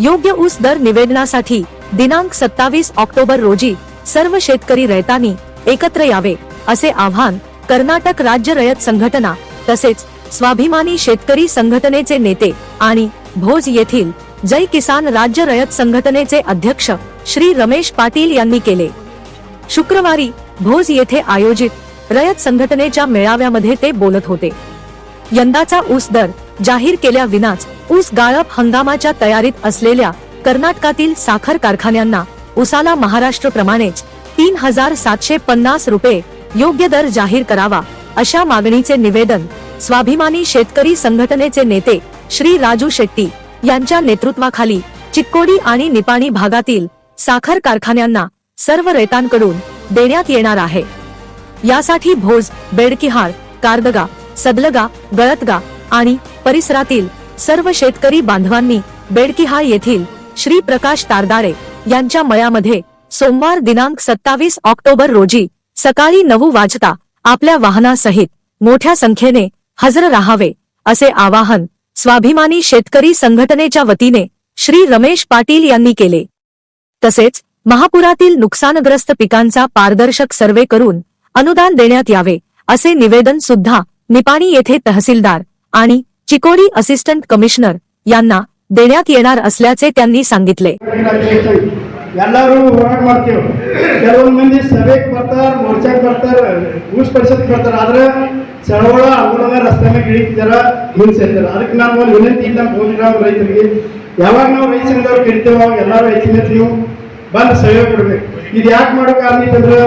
योग्य ऊस दर निवेदनासाठी दिनांक सत्तावीस ऑक्टोबर रोजी सर्व शेतकरी रयतांनी एकत्र यावे असे आवाहन कर्नाटक राज्य रयत संघटना तसेच स्वाभिमानी शेतकरी संघटनेचे नेते आणि भोज येथील जय किसान राज्य रयत संघटनेचे अध्यक्ष श्री रमेश पाटील यांनी केले. शुक्रवारी भोज येथे आयोजित रयत संघटनेच्या मेळाव्यामध्ये ते बोलत होते. यंदाचा ऊस दर जाहीर केल्या विनाच ऊस गाळप हंगामाच्या तयारीत असलेल्या कर्नाटकातील साखर कारखान्यांना ऊसाला महाराष्ट्र प्रमाणेच तीन हजार सातशे पन्नास रुपये योग्य दर जाहीर करावा अशा मागणीचे निवेदन स्वाभिमानी शेतकरी संघटनेचे नेते श्री राजू शेट्टी यांच्या नेतृत्वाखाली चिक्कोडी आणि निपाणी भागातील साखर कारखान्यांना सर्व रेतांकडून देण्यात येणार आहे. यासाठी भोज बेडकिहाळ कारदगा सदलगा गळतगा आणि परिसरातील सर्व शेतकरी बांधवांनी बेडकिहाळ येथील श्री प्रकाश तारदारे यांच्या मयामध्ये सोमवार दिनांक सत्तावीस ऑक्टोबर रोजी सकाळी नऊ वाजता आपल्या वाहनासहित मोठ्या संख्येने हजर राहावे असे आवाहन स्वाभिमानी शेतकरी संघटनेच्या वतीने श्री रमेश पाटील यांनी केले. तसेच महापुरातील नुकसानग्रस्त पिकांचा पारदर्शक सर्वे करून अनुदान देण्यात यावे असे निवेदन सुद्धा निपाणी येथे तहसीलदार आणि चिकोडी असिस्टंट कमिशनर यांना देण्यात येणार असल्याचे त्यांनी सांगितले ಎಲ್ಲರೂ ಹೋರಾಟ ಮಾಡ್ತೀವಿ ಕೆಲವೊಂದು ಮಂದಿ ಸಭೆಗೆ ಬರ್ತಾರ ಮೋರ್ಚಾಕ್ ಬರ್ತಾರ ಊಸ್ ಪರಿಷತ್ಗೆ ಬರ್ತಾರ ಆದ್ರೆ ಚಳವಳ ಆಂದೋಲನ ರಸ್ತೆ ಮೇಲೆ ಇಳಿತಿದಾರ ಹಿಂಸೆ ಇರ್ತಾರ ಅದಕ್ಕೆ ನಾನು ಒಂದು ವಿನಂತಿ ಇಲ್ಲ ಗೋಜಿರಾಮ್ ರೈತರಿಗೆ ಯಾವಾಗ ನಾವು ರೈತ ಸಂಘದವ್ರು ಕರಿತೇವೆ ಅವಾಗ ಎಲ್ಲರೂ ರೈತರ ನೀವು ಬಂದು ಸಹಯೋಗ ಕೊಡ್ಬೇಕು ಇದು ಯಾಕೆ ಮಾಡೋ ಕಾರಣ ಇತ್ತಂದ್ರೆ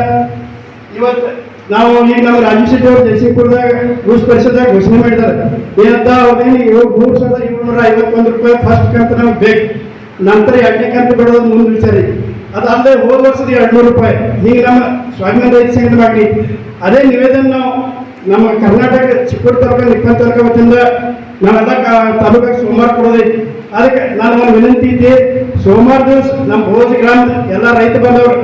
ಇವತ್ತು ನಾವು ಈಗ ನಮ್ಮ ರಾಜು ಶೆಟ್ಟಿ ಅವರು ಜಯಸಿಂಗ್ಪುರದಾಗ ಊಸ್ ಪರಿಷತ್ದಾಗ ಘೋಷಣೆ ಮಾಡಿದ್ದಾರೆ. ಏನಂತ ಅವ್ರಿಗೆ ಇವಾಗ ಮೂರು ಸಾವಿರದ ಏಳ್ನೂರ ಐವತ್ತೊಂದು ರೂಪಾಯಿ ಫಸ್ಟ್ ಕಂತು ನಮ್ಗೆ ಬೇಕು. ನಂತರ ಎರಡನೇ ಕಂತು ಬಿಡೋದು ಮುಂದೆ ವಿಚಾರ ಅದು ಅದಲ್ಲದೆ ಹೋದ ವರ್ಷದ ಎರಡ್ನೂರು ರೂಪಾಯಿ. ಹೀಗೆ ನಮ್ಮ ಸ್ವಾಭಿಮಾನ ರೈತ ಸಂಘದ ಮಾಡಿ. ಅದೇ ನಿವೇದನ ನಾವು ನಮ್ಮ ಕರ್ನಾಟಕ ಚಿಕ್ಕೋಡಿ ತಾಲೂಕು ನಿಪ್ಪತ್ತು ತಾಲೂಕು ವತಿಯಿಂದ ನಾವೆಲ್ಲ ತಾಲೂಕಾಗ ಸೋಮವಾರ ಕೊಡೋದೈತಿ ಅದಕ್ಕೆ ನಾನು ಒಂದು ವಿನಂತಿ ಇದ್ದೆ ಸೋಮವಾರ ದಿವಸ ನಮ್ಮ ಭೋಜ ಗ್ರಾಮದ ಎಲ್ಲ ರೈತ ಬಂದವರು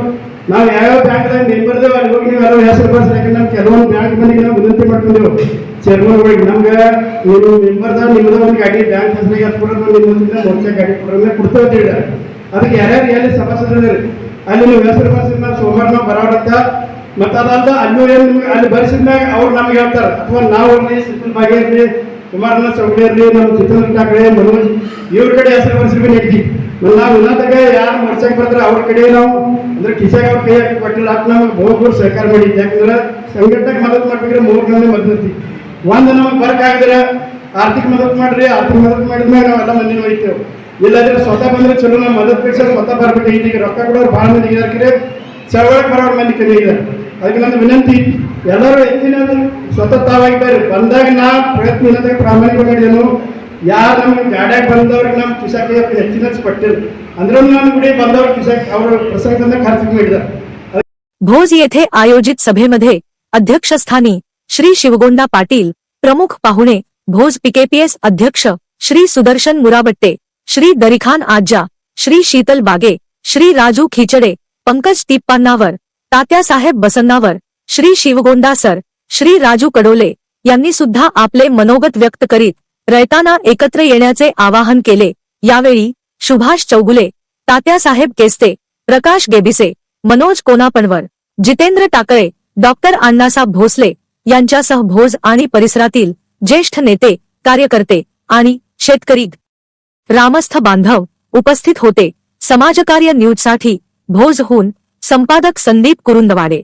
ನಾವು ಯಾವ್ಯಾವ ಬ್ಯಾಂಕ್ದಾಗ ಮೆಂಬರ್ದೇವ ಅಲ್ಲಿ ಹೋಗಿ ನೀವು ಯಾರು ಹೆಸರು ಬರ್ಸಿ ಯಾಕಂದ್ರೆ ನಮ್ಮ ಕೆಲವೊಂದು ಬ್ಯಾಂಕ್ ಮಂದಿಗೆ ನಾವು ವಿನಂತಿ ಮಾಡ್ಕೊಂಡೆವು ಚೇರ್ಮನ್ಗಳಿಗೆ ನಮ್ಗೆ ನೀವು ಮೆಂಬರ್ದಾಗ ನಿಮ್ದು ಒಂದು ಗಾಡಿ ಬ್ಯಾಂಕ್ ಹೆಸರಿಗೆ ಅದು ಕೊಡೋದು ಮುಂದೆ ಮೊದಲೇ ಗಾಡಿ ಕೊಡೋದ್ರೆ ಕೊಡ್ತೇವೆ ಅಂತ ಹೇಳಿದ ಅದಕ್ಕೆ ಯಾರ್ಯಾರು ಎಲ್ಲಿ ಸಭಾಸದರಿ ಅಲ್ಲಿ ನೀವು ಹೆಸರು ಬರ್ಸಿದ ಮೇಲೆ ಸೋಮವಾರ ನಾವು ಬರೋಡತ್ತ ಮತ್ತೆ ಅದಲ್ದ ಅಲ್ಲಿ ಏನು ನಿಮ್ಗೆ ಅಲ್ಲಿ ಬರ್ಸಿದ್ಮ್ಯಾಗ ಅವ್ರು ನಮ್ಗೆ ಹೇಳ್ತಾರೆ. ಅಥವಾ ನಾವು ಇರಲಿ, ಸಿದ್ದಲ್ ಇರಲಿ ಕುಮಾರನ ಚೌಗಡಿ ಇರಲಿ, ನಮ್ಮ ಚಿತ್ರದುರ್ಗ ಠಾಕ್ರೆ, ಮನೋಜ್, ಇವ್ರ ಕಡೆ ಹೆಸರು ಬರ್ಸಿದ್ವಿ ನಡೀತಿ ನಾವು ಇನ್ನೊಂದಾಗ ಯಾರು ಮರ್ಚಕ್ ಬರ್ತಾರೆ ಅವ್ರ ಕಡೆ ನಾವು. ಅಂದ್ರೆ ಕಿಸಾಗ ಅವ್ರ ಕೈ ಕೊಟ್ಟಿಲ್ಲ ಅಂತ ನಮ್ಗೆ ಮೂರು ಸಹಕಾರ ಮಾಡಿ ಯಾಕಂದ್ರೆ ಸಂಘಟನೆಗೆ ಮದತ್ ಮಾಡ್ಬೇಕ್ರೆ ಮೂರು ಮಂದಿ ಮದ್ದತಿ ಒಂದು ನಮಗೆ ಬರ್ಕ್ ಆಗಿದ್ರೆ ಆರ್ಥಿಕ ಮದತ್ ಮಾಡ್ರಿ, ಆರ್ಥಿಕ ಮದತ್ ಮಾಡಿದ್ಮೇಲೆ ನಾವೆಲ್ಲ ಮಂದಿನ ಒಯ್ತೇವೆ ಇಲ್ಲಾದ್ರೆ ಸ್ವತಃ ಬಂದ್ರೆ ಚಲೋ, ನಾವು ಮದತ್ ಬೇಕು ಸ್ವತಃ ಬರ್ಬೇಕು ಈಗ ರೊಕ್ಕ ಕೊಡೋರು ಭಾಳ ಮಂದಿ ಇದಾರೆ ಚಳವಳಿಗೆ ಬರೋರು ಮಂದಿ ಕಮ್ಮಿ ಇದೆ ಅದಕ್ಕೆ ನಂದು ವಿನಂತಿ, ಎಲ್ಲರೂ ಹೆಚ್ಚಿನ ಸ್ವತಃ ತಾವಾಗಿದ್ದಾರೆ. ಬಂದಾಗ ನಾ ಪ್ರಯತ್ನ ಇಲ್ಲದಾಗ ಪ್ರಾಮಾಣಿಕ ಮಾಡಿದೆನು ಯಾರು ನಮ್ಗೆ ಗಾಡ್ಯಾಗ ಬಂದವ್ರಿಗೆ ನಮ್ಮ ಕಿಸಾಕಿ ಹೆಚ್ಚಿನ ಕೊಟ್ಟಿಲ್ಲ ಅಂದ್ರೆ ನಮ್ಮ ಗುಡಿ ಬಂದವ್ರ ಕಿಸಾಕ್ ಅವ್ರ ಪ್ರಸಂಗದಿಂದ ಖರ್ಚು ಮಾಡಿದ್ದಾರೆ भोज येथे आयोजित सभेमध्ये अध्यक्षस्थानी श्री शिवगोंडा पाटील प्रमुख पाहुणे भोज पीकेपीएस अध्यक्ष श्री सुदर्शन मुराबट्टे श्री दरिखान आज्जा श्री शीतल बागे श्री राजू खिचडे पंकज तिप्पान्नावर तात्यासाहेब बसन्नावर श्री शिवगोंडा सर श्री राजू कडोले यांनी सुद्धा आपले मनोगत व्यक्त करीत रयताना एकत्र येण्याचे आवाहन केले यावेळी सुभाष चौगुले तात्यासाहेब केस्ते प्रकाश गेबिसे मनोज कोनापणवर जितेंद्र टाकळे डॉक्टर अण्णासाहेब भोसले यांच्यासह भोज आणि परिसरातील ज्येष्ठ नेते कार्यकर्ते आणि शेतकरी रामस्थ बांधव उपस्थित होते. समाजकार्य न्यूजसाठी भोजहून संपादक संदीप कुरुंदवाडे.